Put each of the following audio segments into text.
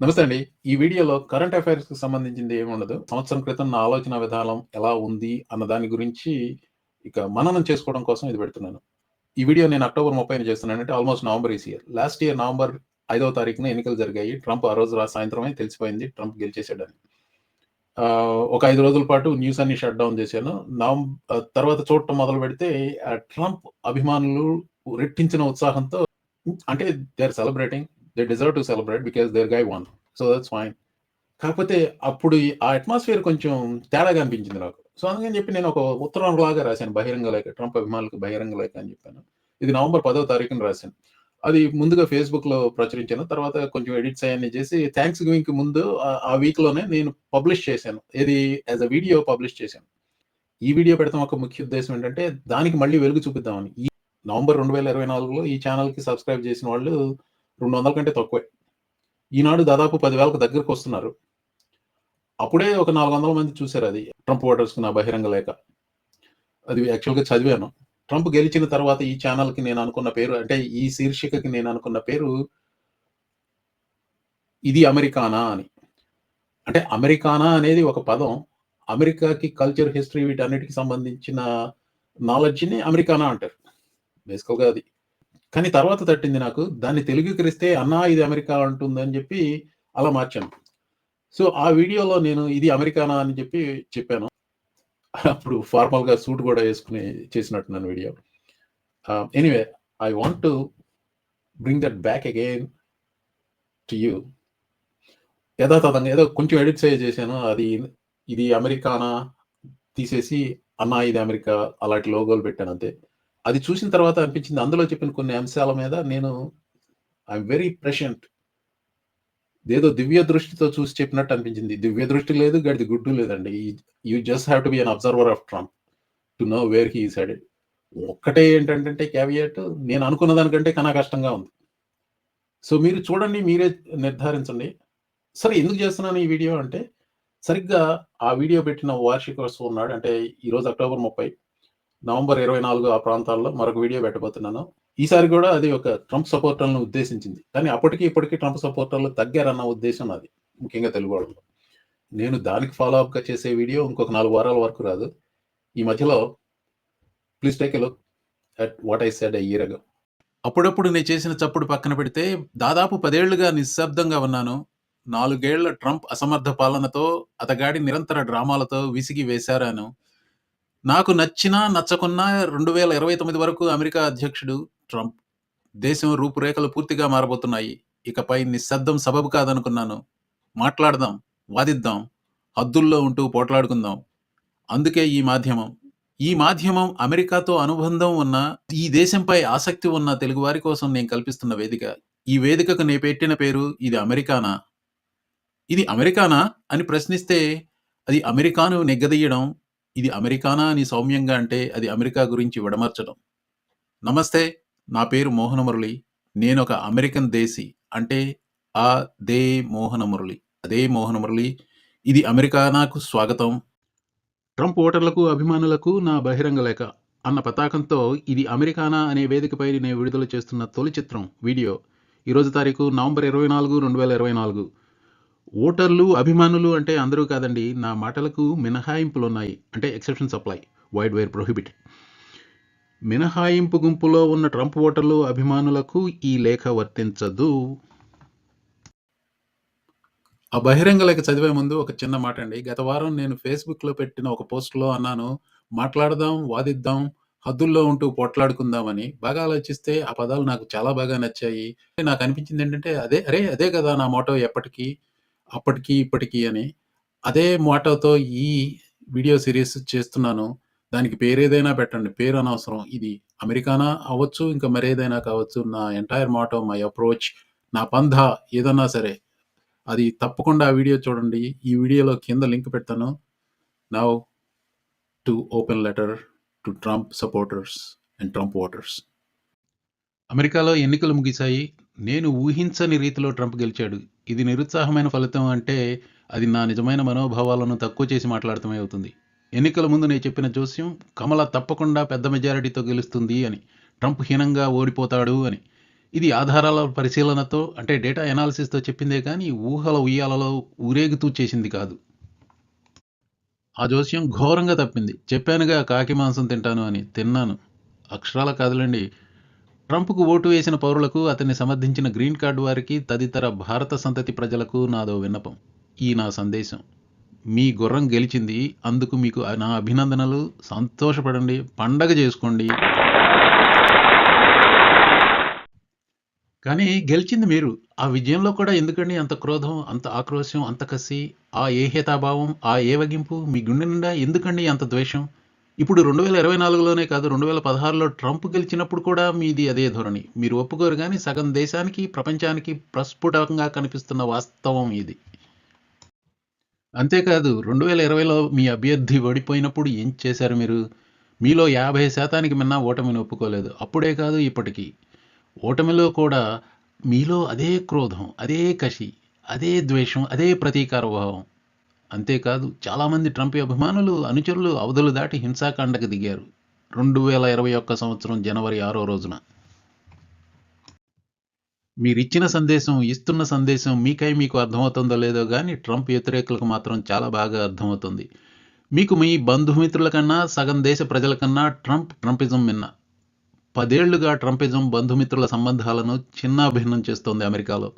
నమస్తే అండి. ఈ వీడియోలో కరెంట్ అఫైర్స్‌కి సంబంధించింది ఏమి ఉండదు. సంవత్సరం క్రితం నా ఆలోచన విధానం ఎలా ఉంది అన్న దాని గురించి ఇక మననం చేసుకోవడం కోసం ఇది పెడుతున్నాను. ఈ వీడియో నేను అక్టోబర్ 30న చేస్తున్నాను. అంటే almost November this year. Last year November ఐదవ తారీఖున ఎన్నికలు జరిగాయి. ట్రంప్ ఆ రోజు రా సాయంత్రమే తెలిసిపోయింది ట్రంప్ గెలిచేసాడని. ఒక ఐదు రోజుల పాటు న్యూస్ అన్ని షట్ డౌన్ చేశాను. నవంబర్ తర్వాత చూడటం మొదలు పెడితే ట్రంప్ అభిమానులు రెట్టించిన ఉత్సాహంతో అంటే they are celebrating. They deserve to celebrate because their guy won. So that's fine. కాకపోతే అప్పుడు ఆ అట్మాస్ఫియర్ కొంచెం తేడాగా అనిపించింది నాకు. సో అందుకని చెప్పి నేను ఒక ఉత్తరం లాగా రాశాను బహిరంగ లేఖ. ట్రంప్ అభిమానులకు బహిరంగ లేఖ అని చెప్పాను. ఇది నవంబర్ పదవ తారీఖున రాశాను. అది ముందుగా ఫేస్బుక్లో ప్రచురించాను. తర్వాత కొంచెం ఎడిట్స్ అయన్నీ చేసి థాంక్స్ గివింగ్‌కి ముందు ఆ వీక్లోనే నేను పబ్లిష్ చేశాను. ఏది యాజ్ అ వీడియో పబ్లిష్ చేశాను. ఈ వీడియో పెడతాం ఒక ముఖ్య ఉద్దేశం ఏంటంటే దానికి మళ్ళీ వెలుగు చూపిద్దామని. ఈ నవంబర్ 2024లో ఈ ఛానల్కి సబ్స్క్రైబ్ చేసిన వాళ్ళు 200 కంటే తక్కువే. ఈనాడు దాదాపు పదివేలకు దగ్గరకు వస్తున్నారు అప్పుడే ఒక 400 మంది చూసారది. ట్రంప్ ఓటర్స్‌కి నా బహిరంగ లేఖ. అది యాక్చువల్‌గా చదివాను. ట్రంప్ గెలిచిన తర్వాత ఈ ఛానల్కి నేను అనుకున్న పేరు అంటే ఈ శీర్షికకి నేను అనుకున్న పేరు ఇది అమెరికానా అని. అంటే అమెరికానా అనేది ఒక పదం. అమెరికాకి కల్చర్, హిస్టరీ వీటన్నిటికి సంబంధించిన నాలెడ్జ్‌ని అమెరికానా అంటారు. బేసికల్‌గా అది. కానీ తర్వాత తట్టింది నాకు. దాన్ని తెలుగీకరిస్తే అన్నా ఇది అమెరికా అంటుందని చెప్పి అలా మార్చాను. సో ఆ వీడియోలో నేను ఇది అమెరికానా అని చెప్పి చెప్పాను. అప్పుడు ఫార్మల్‌గా సూట్ కూడా యేసుకొని చేసినట్టున్నాను video. Anyway I want to bring that back again to you. యథాతథంగా ఏదో కొంచెం ఎడిట్ సే చేశాను. అది ఇది అమెరికానా తీసేసి అన్నా ఇది అమెరికా అలాంటి లోగోలు పెట్టాను అంతే. అది చూసిన తర్వాత అనిపించింది అందులో చెప్పిన కొన్ని అంశాల మీద నేను ఐ వెరీ ప్రెషెంట్. ఏదో దివ్య దృష్టితో చూసి చెప్పినట్టు అనిపించింది. దివ్య దృష్టి లేదు, గడిది గుడ్డు లేదండి. You just have to be an observer of Trump to know where he is ఒక్కటే ఏంటంటే క్యావియట్ నేను అనుకున్న దానికంటే కన్నా కష్టంగా ఉంది. సో మీరు చూడండి మీరే నిర్ధారించండి. సరే ఎందుకు చేస్తున్నాను ఈ వీడియో అంటే సరిగ్గా ఆ వీడియో పెట్టిన వార్షికోత్సవం ఉన్నాడు అంటే ఈరోజు అక్టోబర్ 30 నవంబర్ 24 ఆ ప్రాంతాల్లో మరొక వీడియో పెట్టబోతున్నాను. ఈసారి కూడా అది ఒక ట్రంప్ సపోర్టర్‌లను ఉద్దేశించింది. కానీ అప్పటికి ఇప్పటికీ ట్రంప్ సపోర్టర్‌లు తగ్గారన్న ఉద్దేశం అది ముఖ్యంగా తెలుగు వాళ్ళలో. నేను దానికి ఫాలో అప్‌గా చేసే వీడియో ఇంకొక నాలుగు వారాల వరకు రాదు. ఈ మధ్యలో please take a look at what I said a year ago. అప్పుడప్పుడు నేను చేసిన చప్పుడు పక్కన పెడితే దాదాపు పదేళ్ళుగా నిశ్శబ్దంగా ఉన్నాను. నాలుగేళ్ళ ట్రంప్ అసమర్థ పాలనతో, అతగాడి నిరంతర డ్రామాలతో విసిగి వేశారాను. నాకు నచ్చినా, నచ్చకున్నా 2029 వరకు అమెరికా అధ్యక్షుడు ట్రంప్. దేశం రూపురేఖలు పూర్తిగా మారబోతున్నాయి. ఇకపై నిశ్శబ్దం సబబు కాదనుకున్నాను. మాట్లాడదాం, వాదిద్దాం, హద్దుల్లో ఉంటూ పోట్లాడుకుందాం. అందుకే ఈ మాధ్యమం. ఈ మాధ్యమం అమెరికాతో అనుబంధం ఉన్న, ఈ దేశంపై ఆసక్తి ఉన్న తెలుగువారి కోసం నేను కల్పిస్తున్న వేదిక. ఈ వేదికకు నే పెట్టిన పేరు ఇది అమెరికానా? ఇది అమెరికానా అని ప్రశ్నిస్తే అది అమెరికాను నిగ్గదీయడం. ఇది అమెరికానా అని సౌమ్యంగా అంటే అది అమెరికా గురించి విడమర్చడం. నమస్తే నా పేరు మోహనమురళి. ఒక అమెరికన్ దేశీ. అంటే ఆ దే మోహనమురళి. అదే మోహనమురళి. ఇది అమెరికానాకు స్వాగతం. ట్రంప్ ఓటర్లకు, అభిమానులకు నా బహిరంగ లేఖ అన్న పతాకంతో ఇది అమెరికానా అనే వేదికపై నేను విడుదల చేస్తున్న తొలి చిత్రం వీడియో. ఈరోజు తారీఖు నవంబర్ 24, 2024. ఓటర్లు, అభిమానులు అంటే అందరూ కాదండి. నా మాటలకు మినహాయింపులు ఉన్నాయి అంటే exception supply wide wire prohibited. మినహాయింపు గుంపులో ఉన్న ట్రంప్ ఓటర్లు, అభిమానులకు ఈ లేఖ వర్తించదు. ఆ బహిరంగ లేఖ చదివే ముందు ఒక చిన్న మాట అండి గత వారం నేను ఫేస్‌బుక్‌లో పెట్టిన ఒక పోస్ట్‌లో అన్నాను. మాట్లాడదాం, వాదిద్దాం, హద్దుల్లో ఉంటూ పోట్లాడుకుందాం అని. బాగా ఆలోచిస్తే ఆ పదాలు నాకు చాలా బాగా నచ్చాయి. నాకు అనిపించింది ఏంటంటే అదే అరే! అదే కదా నా మోటో ఎప్పటికీ అప్పటికి, ఇప్పటికీ అని. అదే మోటోతో ఈ వీడియో సిరీస్ చేస్తున్నాను. దానికి పేరేదైనా పెట్టండి. పేరు అనవసరం. ఇది అమెరికానా అవ్వచ్చు, ఇంకా మరేదైనా కావచ్చు. నా ఎంటైర్ మోటో, మై అప్రోచ్, నా పంధ ఏదన్నా సరే. అది తప్పకుండా ఆ వీడియో చూడండి. ఈ వీడియోలో కింద లింక్ పెడతాను. Now to open letter to Trump supporters and Trump voters. అమెరికాలో ఎన్నికలు ముగిశాయి. నేను ఊహించని రీతిలో ట్రంప్ గెలిచాడు. ఇది నిరుత్సాహమైన ఫలితం అంటే అది నా నిజమైన మనోభావాలను తక్కువ చేసి మాట్లాడటమే అవుతుంది. ఎన్నికల ముందు నేను చెప్పిన జోస్యం కమల తప్పకుండా పెద్ద మెజారిటీతో గెలుస్తుంది అని. ట్రంప్ హీనంగా ఓడిపోతాడు అని. ఇది ఆధారాల పరిశీలనతో అంటే డేటా ఎనాలిసిస్తో చెప్పిందే కానీ ఊహల ఉయ్యాలలో ఊరేగుతూ చేసింది కాదు ఆ జోస్యం ఘోరంగా తప్పింది చెప్పానుగా కాకి మాంసం తింటాను అని తిన్నాను అక్షరాల కాదులండి ట్రంప్కు ఓటు వేసిన పౌరులకు అతన్ని సమర్థించిన గ్రీన్ కార్డు వారికి తదితర భారత సంతతి ప్రజలకు నాదో విన్నపం. ఈ నా సందేశం. మీ గుర్రం గెలిచింది అందుకు మీకు నా అభినందనలు. సంతోషపడండి పండగ చేసుకోండి. కానీ గెలిచింది మీరు. ఆ విజయంలో కూడా ఎందుకండి అంత క్రోధం అంత ఆక్రోశం అంత కసి? ఆ ఏహేతాభావం ఆ ఏవగింపు మీ గుండె నిండా ఎందుకండి అంత ద్వేషం? ఇప్పుడు రెండు వేల ఇరవై నాలుగులోనే కాదు రెండు వేల పదహారులో ట్రంప్ గెలిచినప్పుడు కూడా మీది అదే ధోరణి. మీరు ఒప్పుకోరు కానీ సగం దేశానికి ప్రపంచానికి ప్రస్ఫుటంగా కనిపిస్తున్న వాస్తవం ఇది. అంతేకాదు రెండు వేల ఇరవైలో మీ అభ్యర్థి ఓడిపోయినప్పుడు ఏం చేశారు మీరు? మీలో యాభై శాతానికి మిన్న ఓటమిని ఒప్పుకోలేదు. అప్పుడే కాదు ఇప్పటికీ. ఓటమిలో కూడా మీలో అదే క్రోధం అదే కషి అదే ద్వేషం అదే ప్రతీకార భావం. అంతేకాదు చాలామంది ట్రంప్ అభిమానులు అనుచరులు అవధులు దాటి హింసాకాండకు దిగారు. రెండు వేల ఇరవై ఒక్క సంవత్సరం జనవరి ఆరో రోజున. మీరిచ్చిన సందేశం ఇస్తున్న సందేశం మీకై మీకు అర్థమవుతుందో లేదో కానీ ట్రంప్ వ్యతిరేకులకు మాత్రం చాలా బాగా అర్థమవుతుంది. మీకు మీ బంధుమిత్రుల కన్నా సగం దేశ ప్రజల కన్నా ట్రంప్ ట్రంపిజం మిన్న. పదేళ్ళుగా ట్రంపిజం బంధుమిత్రుల సంబంధాలను చిన్నాభిన్నం చేస్తోంది అమెరికాలో.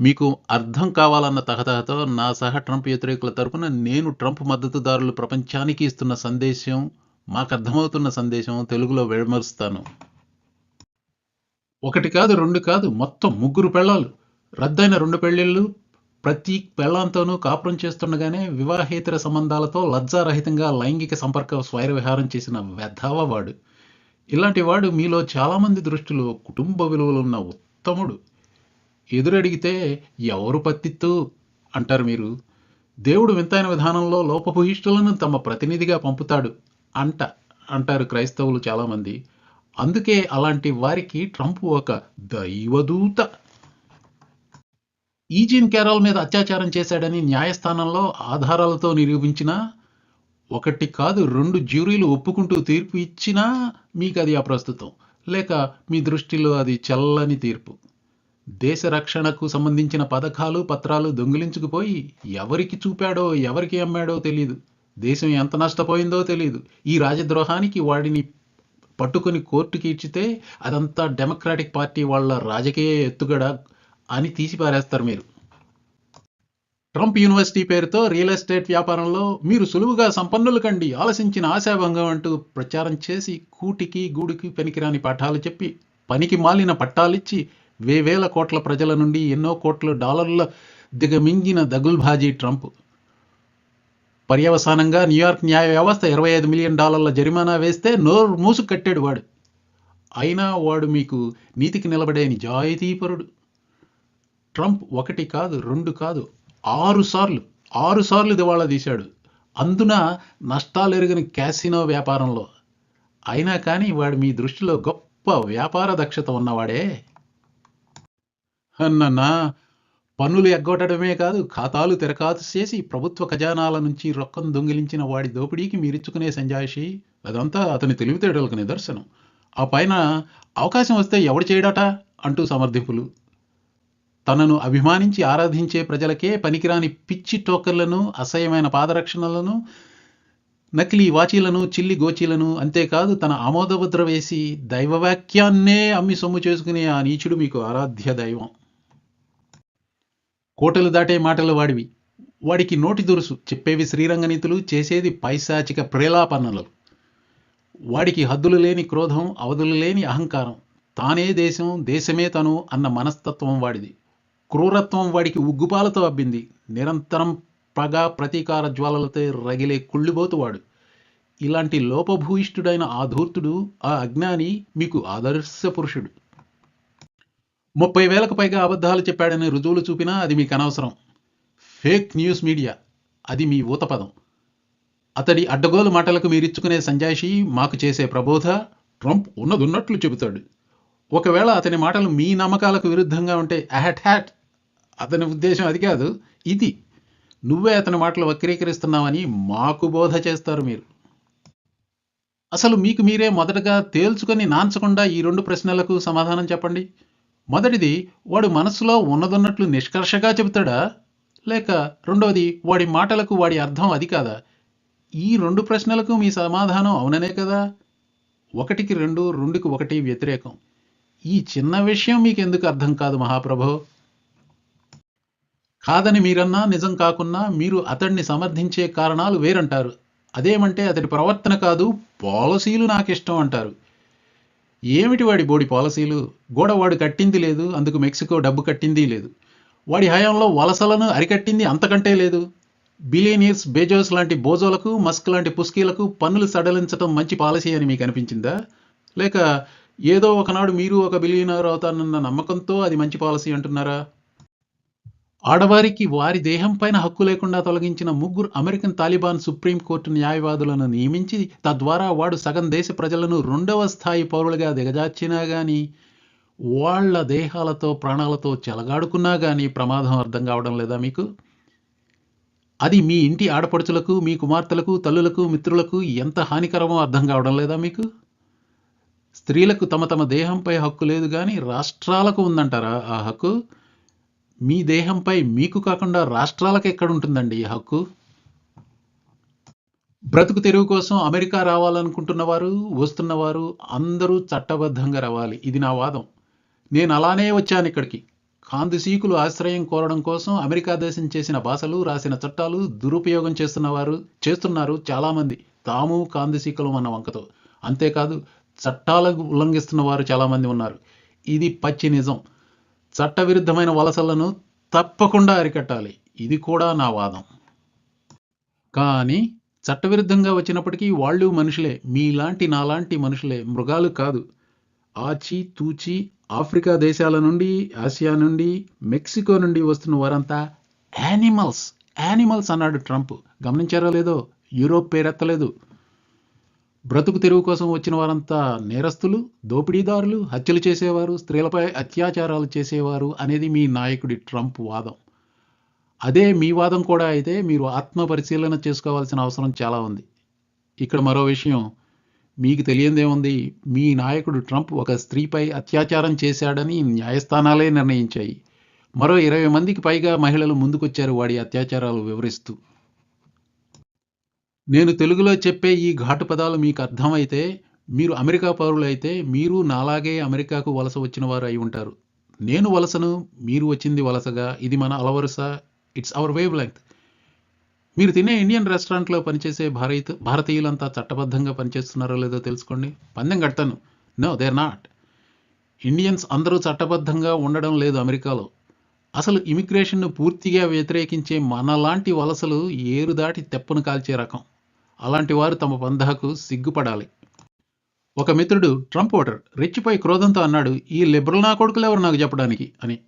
మీకు అర్థం కావాలన్న తహతహతో నా సహా ట్రంప్ వ్యతిరేకుల తరపున నేను ట్రంప్ మద్దతుదారులు ప్రపంచానికి ఇస్తున్న సందేశం మాకు అర్థమవుతున్న సందేశం తెలుగులో విమర్శిస్తాను. ఒకటి కాదు రెండు కాదు మొత్తం ముగ్గురు పెళ్ళాలు రద్దయిన రెండు పెళ్ళిళ్ళు ప్రతి పెళ్ళాంతోనూ కాపురం చేస్తుండగానే వివాహేతర సంబంధాలతో లజ్జారహితంగా లైంగిక సంపర్క స్వైర విహారం చేసిన వెధవ వాడు. ఇలాంటి వాడు మీలో చాలామంది దృష్టిలో కుటుంబ విలువలున్న ఉత్తముడు. ఎదురడిగితే ఎవరు పత్తిత్తు? అంటారు మీరు. దేవుడు వింతైన విధానంలో లోపభూయిష్టులను తమ ప్రతినిధిగా పంపుతాడు అంట అంటారు క్రైస్తవులు చాలామంది. అందుకే అలాంటి వారికి ట్రంప్ ఒక దైవదూత. ఈజిన్ క్యారాల్ మీద అత్యాచారం చేశాడని న్యాయస్థానంలో ఆధారాలతో నిరూపించినా ఒకటి కాదు రెండు జ్యూరీలు ఒప్పుకుంటూ తీర్పు ఇచ్చినా మీకు అది అప్రస్తుతం. లేక మీ దృష్టిలో అది చల్లని తీర్పు. దేశ రక్షణకు సంబంధించిన పథకాలు పత్రాలు దొంగిలించుకుపోయి ఎవరికి చూపాడో ఎవరికి అమ్మాడో తెలియదు దేశం ఎంత నష్టపోయిందో తెలియదు ఈ రాజద్రోహానికి వాడిని పట్టుకొని కోర్టుకి ఇచ్చితే అదంతా డెమోక్రాటిక్ పార్టీ వాళ్ళ రాజకీయ ఎత్తుగడ అని తీసిపారేస్తారు మీరు. ట్రంప్ యూనివర్సిటీ పేరుతో రియల్ ఎస్టేట్ వ్యాపారంలో మీరు సులువుగా సంపన్నులు కండి ఆలసించిన ఆశాభంగం అంటూ ప్రచారం చేసి కూటికి గూడికి పనికిరాని పాఠాలు చెప్పి పనికి మాలిన పట్టాలిచ్చి వేవేల కోట్ల ప్రజల నుండి ఎన్నో కోట్ల డాలర్ల దిగమింగిన దగుల్బాజీ ట్రంప్. పర్యవసానంగా న్యూయార్క్ న్యాయ వ్యవస్థ ఇరవై ఐదు మిలియన్ డాలర్ల జరిమానా వేస్తే నోరు మూసు కట్టాడు వాడు. అయినా వాడు మీకు నీతికి నిలబడే నిజాయితీపరుడు ట్రంప్ ఒకటి కాదు రెండు కాదు ఆరు సార్లు ఆరు సార్లు దివాళా తీశాడు. అందున నష్టాలు ఎరిగిన క్యాసినో వ్యాపారంలో. అయినా కానీ వాడు మీ దృష్టిలో గొప్ప వ్యాపార దక్షత ఉన్నవాడే. అన్నన్నా పన్నులు ఎగ్గొట్టడమే కాదు ఖాతాలు తెరకాతు చేసి ప్రభుత్వ ఖజానాల నుంచి రొక్కం దొంగిలించిన వాడి దోపిడీకి మీరిచ్చుకునే సంజాయిషి. అదంతా అతని తెలివితేటలకు నిదర్శనం. ఆ పైన అవకాశం వస్తే ఎవడు చేయడట? అంటూ సమర్థింపులు. తనను అభిమానించి ఆరాధించే ప్రజలకే పనికిరాని పిచ్చి టోకర్లను అసహ్యమైన పాదరక్షణలను నకిలీ వాచీలను చిల్లి గోచీలను అంతేకాదు తన ఆమోదభద్ర వేసి దైవవాక్యాన్నే అమ్మి సొమ్ము చేసుకునే ఆ నీచుడు మీకు ఆరాధ్య దైవం. కోటలు దాటే మాటలు వాడివి. వాడికి నోటి దురుసు. చెప్పేవి శ్రీరంగనీతులు చేసేది పైశాచిక ప్రేలాపన్నలు వాడికి హద్దులు లేని క్రోధం అవధులు లేని అహంకారం. తానే దేశం దేశమే తను అన్న మనస్తత్వం వాడిది. క్రూరత్వం వాడికి ఉగ్గుపాలతో అబ్బింది. నిరంతరం పగ ప్రతీకార జ్వాలలతో రగిలే కుళ్ళిబోతువాడు ఇలాంటి లోపభూయిష్ఠుడైన ఆ ధూర్తుడు ఆ అజ్ఞాని మీకు ఆదర్శ పురుషుడు. ముప్పై వేలకు పైగా అబద్ధాలు చెప్పాడని రుజువులు చూపినా అది మీకు అనవసరం. ఫేక్ న్యూస్ మీడియా అది మీ ఊతపదం. అతడి అడ్డగోలు మాటలకు మీరిచ్చుకునే సంజాయిషి మాకు చేసే ప్రబోధ ట్రంప్ ఉన్నదున్నట్లు చెబుతాడు. ఒకవేళ అతని మాటలు మీ నమ్మకాలకు విరుద్ధంగా ఉంటే అహట్ హ్యాట్. అతని ఉద్దేశం అది కాదు ఇది. నువ్వే అతని మాటలు వక్రీకరిస్తున్నావని మాకు బోధ చేస్తారు మీరు. అసలు మీకు మీరే మొదటగా తేల్చుకొని నాంచకుండా ఈ రెండు ప్రశ్నలకు సమాధానం చెప్పండి. మొదటిది వాడు మనసులో ఉన్నదన్నట్లు నిష్కర్షగా చెబుతాడా? లేక రెండవది వాడి మాటలకు వాడి అర్థం అది కాదా? ఈ రెండు ప్రశ్నలకు మీ సమాధానం అవుననే కదా? ఒకటికి రెండు రెండుకి ఒకటి వ్యతిరేకం. ఈ చిన్న విషయం మీకు ఎందుకు అర్థం కాదు మహాప్రభో? కాదని మీరన్నా నిజం కాకున్నా మీరు అతడిని సమర్థించే కారణాలు వేరంటారు. అదేమంటే అతడి ప్రవర్తన కాదు పాలసీలు నాకు ఇష్టం అంటారు. ఏమిటి వాడి బోడి పాలసీలు? గోడ వాడు కట్టింది లేదు అందుకు మెక్సికో డబ్బు కట్టింది లేదు. వాడి హయాంలో వలసలను అరికట్టింది అంతకంటే లేదు. బిలియనీర్స్ బేజోస్ లాంటి బోజోలకు మస్క్ లాంటి పుస్కీలకు పన్నులు సడలించడం మంచి పాలసీ అని మీకు అనిపించిందా? లేక ఏదో ఒకనాడు మీరు ఒక బిలియనర్ అవుతానన్న నమ్మకంతో అది మంచి పాలసీ అంటున్నారా? ఆడవారికి వారి దేహం పైన హక్కు లేకుండా తొలగించిన ముగ్గురు అమెరికన్ తాలిబాన్ సుప్రీంకోర్టు న్యాయవాదులను నియమించి తద్వారా వాడు సగం దేశ ప్రజలను రెండవ స్థాయి పౌరులుగా దిగజార్చినా కానీ వాళ్ళ దేహాలతో ప్రాణాలతో చెలగాడుకున్నా గాని ప్రమాదం అర్థం కావడం లేదా మీకు? అది మీ ఇంటి ఆడపడుచులకు మీ కుమార్తెలకు తల్లులకు మిత్రులకు ఎంత హానికరమో అర్థం కావడం లేదా మీకు? స్త్రీలకు తమ తమ దేహంపై హక్కు లేదు కానీ రాష్ట్రాలకు ఉందంటారా ఆ హక్కు? మీ దేహంపై మీకు కాకుండా రాష్ట్రాలకు ఎక్కడుంటుందండి ఈ హక్కు? బ్రతుకు తెరువు కోసం అమెరికా రావాలనుకుంటున్నవారు వస్తున్నవారు అందరూ చట్టబద్ధంగా రావాలి. ఇది నా వాదం. నేను అలానే వచ్చాను ఇక్కడికి. కాందిసీకులు ఆశ్రయం కోరడం కోసం అమెరికా దేశం చేసిన భాషలు రాసిన చట్టాలు దురుపయోగం చేస్తున్నవారు చేస్తున్నారు చాలామంది. తాము కాందిసీకులు అన్న వంకతో. అంతేకాదు చట్టాలకు ఉల్లంఘిస్తున్న వారు చాలామంది ఉన్నారు. ఇది పచ్చి నిజం. చట్టవిరుద్ధమైన వలసలను తప్పకుండా అరికట్టాలి. ఇది కూడా నా వాదం. కానీ చట్టవిరుద్ధంగా వచ్చినప్పటికీ వాళ్ళు మనుషులే. మీలాంటి నాలాంటి మనుషులే. మృగాలు కాదు. ఆచి తూచి ఆఫ్రికా దేశాల నుండి ఆసియా నుండి మెక్సికో నుండి వస్తున్న వారంతా యానిమల్స్. యానిమల్స్ అన్నాడు ట్రంప్. గమనించారో లేదో? యూరోప్ పేరెత్తలేదు. బ్రతుకు తెరువు కోసం వచ్చిన వారంతా నేరస్తులు దోపిడీదారులు హత్యలు చేసేవారు స్త్రీలపై అత్యాచారాలు చేసేవారు అనేది మీ నాయకుడి ట్రంప్ వాదం. అదే మీ వాదం కూడా అయితే మీరు ఆత్మ పరిశీలన చేసుకోవాల్సిన అవసరం చాలా ఉంది. ఇక్కడ మరో విషయం మీకు తెలియందేముంది మీ నాయకుడు ట్రంప్ ఒక స్త్రీపై అత్యాచారం చేశాడని న్యాయస్థానాలే నిర్ణయించాయి. మరో ఇరవై మందికి పైగా మహిళలు ముందుకొచ్చారు వాడి అత్యాచారాలు వివరిస్తూ. నేను తెలుగులో చెప్పే ఈ ఘాటు పదాలు మీకు అర్థమైతే మీరు అమెరికా పౌరులైతే మీరు నాలాగే అమెరికాకు వలస వచ్చిన వారు అయి ఉంటారు. నేను వలసను మీరు వచ్చింది వలసగా ఇది మన అలవరుస ఇట్స్ అవర్ వేవ్ లెంగ్త్ మీరు తినే ఇండియన్ రెస్టారెంట్లో పనిచేసే భారత భారతీయులంతా చట్టబద్ధంగా పనిచేస్తున్నారో లేదో తెలుసుకోండి. పందెం కడతాను. నో దేర్ నాట్ ఇండియన్స్ అందరూ చట్టబద్ధంగా ఉండడం లేదు అమెరికాలో. అసలు ఇమిగ్రేషన్ను పూర్తిగా వ్యతిరేకించే మనలాంటి వలసలు ఏరు దాటి తెప్పను కాల్చే రకం. అలాంటి వారు తమ బంధాకు సిగ్గుపడాలి. ఒక మిత్రుడు ట్రంప్ ఓటర్ రెచ్చిపోయి క్రోధంతో అన్నాడు ఈ లిబరల్ నా కొడుకులు ఎవరు నాకు చెప్పడానికి? అని.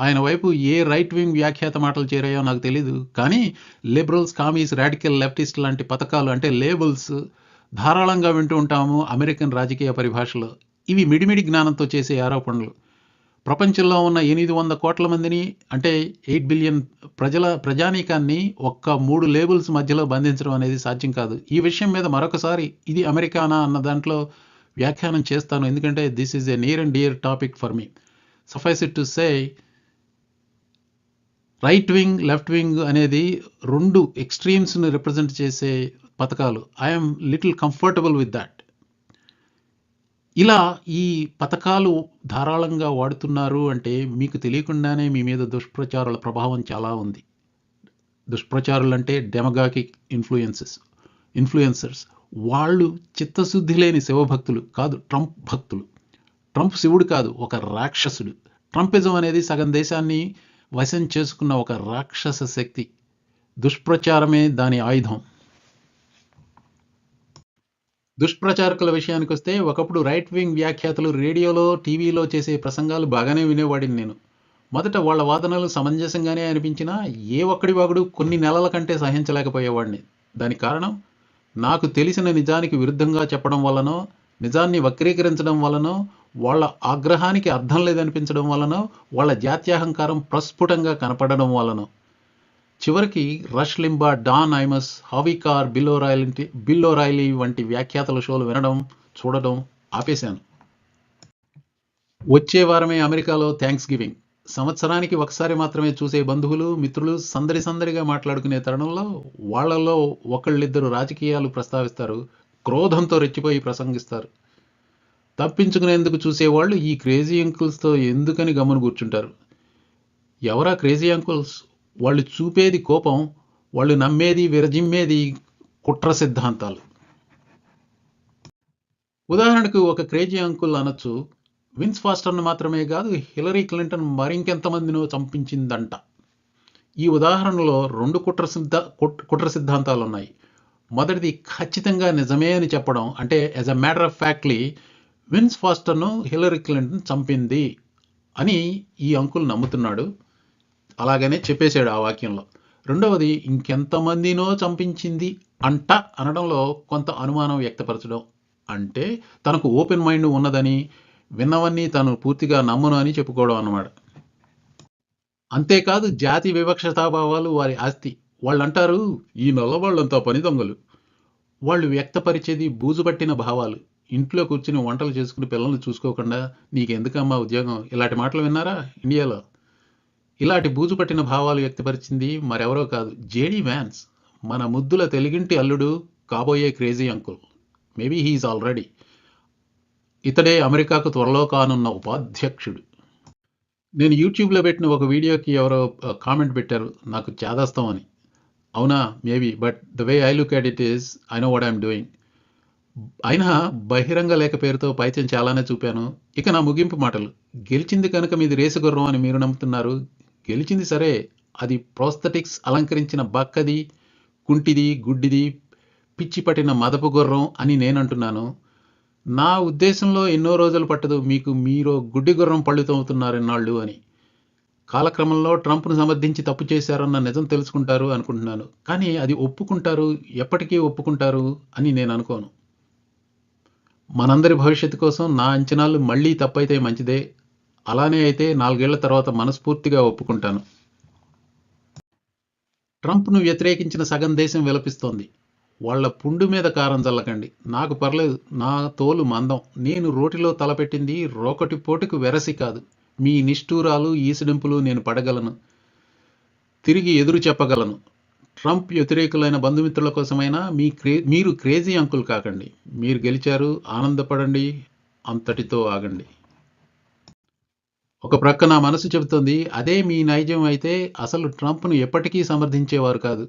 ఆయన వైపు ఏ రైట్ వింగ్ వ్యాఖ్యాత మాటలు చేరాయో నాకు తెలీదు కానీ లిబరల్స్ కామీస్ రాడికల్ లెఫ్టిస్ట్ లాంటి పథకాలు అంటే లేబుల్స్ ధారాళంగా వింటూ ఉంటాము అమెరికన్ రాజకీయ పరిభాషలో. ఇవి మిడిమిడి జ్ఞానంతో చేసే ఆరోపణలు. ప్రపంచంలో ఉన్న ఎనిమిది వంద కోట్ల మందిని అంటే ఎయిట్ బిలియన్ ప్రజల ప్రజానీకాన్ని ఒక్క మూడు లేబుల్స్ మధ్యలో బంధించడం అనేది సాధ్యం కాదు. ఈ విషయం మీద మరొకసారి ఇది అమెరికానా అన్న దాంట్లో వ్యాఖ్యానం చేస్తాను. ఎందుకంటే this is a near and dear topic for me suffice it to say right wing left wing అనేది రెండు ఎక్స్ట్రీమ్స్ని రిప్రజెంట్ చేసే పథకాలు. I'm little comfortable with that ఇలా ఈ పథకాలు ధారాళంగా వాడుతున్నారు అంటే మీకు తెలియకుండానే మీ మీద దుష్ప్రచారాల ప్రభావం చాలా ఉంది. దుష్ప్రచారాలు అంటే డెమగాకిక్ ఇన్ఫ్లుయెన్సెస్ ఇన్ఫ్లుయెన్సర్స్ వాళ్ళు చిత్తశుద్ధి లేని శివభక్తులు కాదు ట్రంప్ భక్తులు. ట్రంప్ శివుడు కాదు ఒక రాక్షసుడు. ట్రంపిజం అనేది సగం దేశాన్ని వశం చేసుకున్న ఒక రాక్షస శక్తి. దుష్ప్రచారమే దాని ఆయుధం. దుష్ప్రచారకుల విషయానికి వస్తే ఒకప్పుడు రైట్ వింగ్ వ్యాఖ్యాతలు రేడియోలో టీవీలో చేసే ప్రసంగాలు బాగానే వినేవాడిని నేను. మొదట వాళ్ళ వాదనలు సమంజసంగానే అనిపించినా ఏ ఒక్కడి వాగుడు కొన్ని నెలల కంటే సహించలేకపోయేవాడిని. దానికి కారణం? నాకు తెలిసిన నిజానికి విరుద్ధంగా చెప్పడం వల్లనో నిజాన్ని వక్రీకరించడం వలనో వాళ్ళ ఆగ్రహానికి అర్థం లేదనిపించడం వలనో వాళ్ళ జాత్యాహంకారం ప్రస్ఫుటంగా కనపడడం వలనో చివరికి రష్ లింబా డాన్ ఐమస్ హావికార్ బిల్లో ఓరాయిల్ బిల్లో రాయలీ వంటి వ్యాఖ్యాతల షోలు వినడం చూడడం ఆపేశాను. వచ్చే వారమే అమెరికాలో థ్యాంక్స్ గివింగ్ సంవత్సరానికి ఒకసారి మాత్రమే చూసే బంధువులు మిత్రులు సందడి సందడిగా మాట్లాడుకునే తరుణంలో వాళ్ళల్లో ఒకళ్ళిద్దరు రాజకీయాలు ప్రస్తావిస్తారు క్రోధంతో రెచ్చిపోయి ప్రసంగిస్తారు. తప్పించుకునేందుకు చూసేవాళ్ళు ఈ క్రేజీ అంకుల్స్తో ఎందుకని గమ్మును కూర్చుంటారు? ఎవరా క్రేజీ అంకుల్స్? వాళ్ళు చూపేది కోపం వాళ్ళు నమ్మేది విరజిమ్మేది కుట్ర సిద్ధాంతాలు. ఉదాహరణకు ఒక క్రేజీ అంకుల్ అనొచ్చు విన్స్ ఫాస్టర్ను మాత్రమే కాదు హిలరీ క్లింటన్ మరింకెంతమందినో చంపించిందంట. ఈ ఉదాహరణలో రెండు కుట్ర సిద్ధ కుట్- కుట్ర సిద్ధాంతాలు ఉన్నాయి మొదటిది ఖచ్చితంగా నిజమే అని చెప్పడం అంటే as a matter of factly Vince ఫాస్టర్ను Hillary Clinton చంపింది అని ఈ అంకుల్ నమ్ముతున్నాడు. అలాగనే చెప్పేశాడు ఆ వాక్యంలో. రెండవది ఇంకెంతమందినో చంపించింది అంట అనడంలో కొంత అనుమానం వ్యక్తపరచడం అంటే తనకు ఓపెన్ మైండ్ ఉన్నదని విన్నవన్నీ తను పూర్తిగా నమ్మను అని చెప్పుకోవడం అన్నమాట. అంతేకాదు జాతి వివక్షతాభావాలు వారి ఆస్తి. వాళ్ళు అంటారు ఈ నల్లవాళ్ళంతా పని దొంగలు. వాళ్ళు వ్యక్తపరిచేది బూజుపట్టిన భావాలు. ఇంట్లో కూర్చుని వంటలు చేసుకుని పిల్లల్ని చూసుకోకుండా నీకెందుకమ్మా ఉద్యోగం? ఇలాంటి మాటలు విన్నారా ఇండియాలో? ఇలాంటి బూజు పట్టిన భావాలు వ్యక్తపరిచింది మరెవరో కాదు జేడీ వ్యాన్స్. మన ముద్దుల తెలుగింటి అల్లుడు కాబోయే crazy uncle. Maybe he is already. ఇతడే అమెరికాకు త్వరలో కానున్న ఉపాధ్యక్షుడు. నేను యూట్యూబ్లో పెట్టిన ఒక వీడియోకి ఎవరో కామెంట్ పెట్టారు. నాకు చేదస్తాం అని. అవునా? Maybe. But the way I look at it is I know what I'm doing. అయినా బహిరంగ లేఖ పేరుతో పైచం చాలానే చూపాను. ఇక నా ముగింపు మాటలు. గెలిచింది కనుక మీది రేసు గుర్రం అని మీరు నమ్ముతున్నారు. గెలిచింది సరే అది ప్రోస్థెటిక్స్ అలంకరించిన బక్కది కుంటిది గుడ్డిది పిచ్చి పట్టిన మదపు గుర్రం అని నేనంటున్నాను. నా ఉద్దేశంలో ఎన్నో రోజులు పట్టదు మీకు మీరు గుడ్డి గుర్రం పళ్ళు తోముతున్నారన్నాళ్ళు అని. కాలక్రమంలో ట్రంప్ను సమర్థించి తప్పు చేశారన్న నిజం తెలుసుకుంటారు అనుకుంటున్నాను. కానీ అది ఒప్పుకుంటారు ఎప్పటికీ ఒప్పుకుంటారు అని నేను అనుకోను. మనందరి భవిష్యత్తు కోసం నా అంచనాలు మళ్ళీ తప్పైతే మంచిదే అలానే అయితే నాలుగేళ్ళ తర్వాత మనస్ఫూర్తిగా ఒప్పుకుంటాను. ట్రంప్ను వ్యతిరేకించిన సగం దేశం విలపిస్తోంది. వాళ్ళ పుండు మీద కారం చల్లకండి. నాకు పర్లేదు నా తోలు మందం. నేను రోటిలో తలపెట్టింది రోకటి పోటుకు వెరసి కాదు. మీ నిష్ఠూరాలు ఈసిడింపులు నేను పడగలను. తిరిగి ఎదురు చెప్పగలను. ట్రంప్ వ్యతిరేకులైన బంధుమిత్రుల కోసమైనా మీ క్రే మీరు క్రేజీ అంకుల్ కాకండి. మీరు గెలిచారు ఆనందపడండి అంతటితో ఆగండి. ఒక ప్రక్క నా మనసు చెబుతోంది అదే మీ నైజం అయితే అసలు ట్రంప్ను ఎప్పటికీ సమర్థించేవారు కాదు.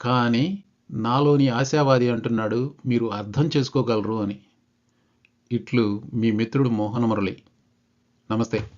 కానీ నాలోని ఆశావాది అంటున్నాడు మీరు అర్థం చేసుకోగలరు అని. ఇట్లు మీ మిత్రుడు మోహన మురళి. నమస్తే.